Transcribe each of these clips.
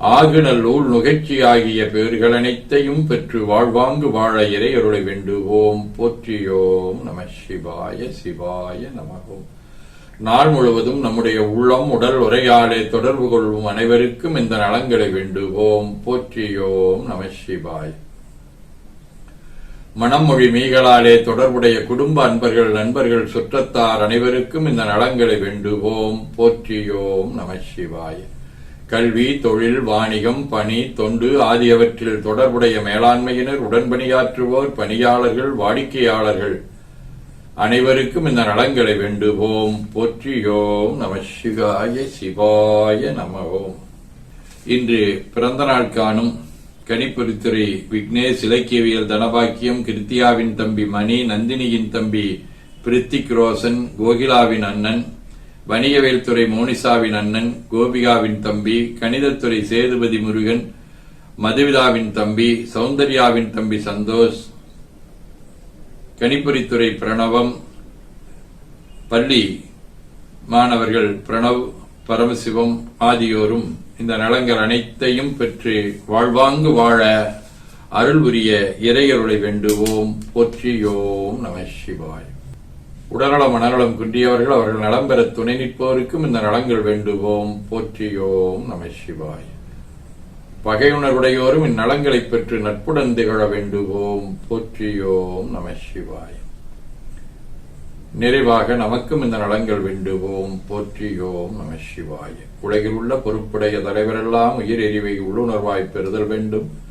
ஆகுநல்லூல் நுகர்ச்சி ஆகிய பேர்கள் அனைத்தையும் பெற்று வாழ்வாங்கு வாழ இறையருளை வேண்டுவோம். போற்றியோம் நம சிவாய சிவாய நமகோம். நாள் முழுவதும் நம்முடைய உள்ளம் உடல் உரையாடே தொடர்பு கொள்ளும் அனைவருக்கும் இந்த நலங்களை வேண்டுவோம். போற்றியோம் நம சிவாய். மனமொழி மீகளாலே தொடர்புடைய குடும்ப அன்பர்கள் நண்பர்கள் சுற்றத்தார் அனைவருக்கும் இந்த நலங்களை வேண்டுவோம். போற்றியோம் நம சிவாய். கல்வி தொழில் வாணிகம் பணி தொண்டு ஆகியவற்றில் தொடர்புடைய மேலாண்மையினர் உடன்பணியாற்றுவோர் பணியாளர்கள் வாடிக்கையாளர்கள். அனைவருக்கும் இந்த நலங்களை வேண்டுவோம். போற்றியோம் நம சிவாய சிவாய நம ஓம் இன்று பிறந்த நாள் காணும் கணிப்பொறித்துறை விக்னேஷ் இலக்கியவியல் தனபாக்கியம் கிருத்தியாவின் தம்பி மணி நந்தினியின் தம்பி பிரித்திக் ரோசன் கோகிலாவின் அண்ணன் வணிகவியல் துறை மோனிசாவின் அண்ணன் கோபிகாவின் தம்பி கணிதத்துறை சேதுபதி முருகன் மதுவிதாவின் தம்பி சௌந்தர்யாவின் தம்பி சந்தோஷ் கணிப்பொறித்துறை பிரணவம் பள்ளி மாணவர்கள் பிரணவ் பரமசிவம் ஆகியோரும் இந்த நலங்கள் அனைத்தையும் பெற்று வாழ்வாங்கு வாழ அருள் உரிய இறையருளை வேண்டுவோம். போற்றியோம் நம சிவாய். உடல்நலம் மனநலம் குன்றியவர்கள் அவர்கள் நலம் பெற துணை நிற்போருக்கும் இந்த நலங்கள் வேண்டுவோம். போற்றியோம் நம சிவாய். பகையுணர்வுடையோரும் இந்நலங்களைப் பெற்று நட்புடன் திகழ வேண்டுவோம். போற்றியோம் நம சிவாய். நிறைவாக நமக்கும் இந்த நலங்கள் வேண்டுவோம். போற்றியோம் நம சிவாய். உலகில் உள்ள பொறுப்புடைய தலைவரெல்லாம் உயிர் எரிவை உள்ளுணர்வாய் பெறுதல் வேண்டும்.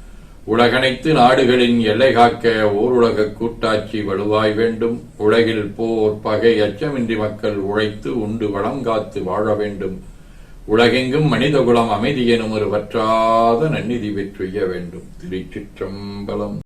உலகனைத்து நாடுகளின் எல்லை காக்க ஓருலக கூட்டாட்சி வலுவாய் வேண்டும். உலகில் போர் பகை அச்சமின்றி மக்கள் உழைத்து உண்டு வளம் காத்து வாழ வேண்டும். உலகெங்கும் மனிதகுலம் அமைதி எனும் ஒரு வற்றாத நன்னிதி பெற்றுய வேண்டும். திருச்சிற்றம்பலம்.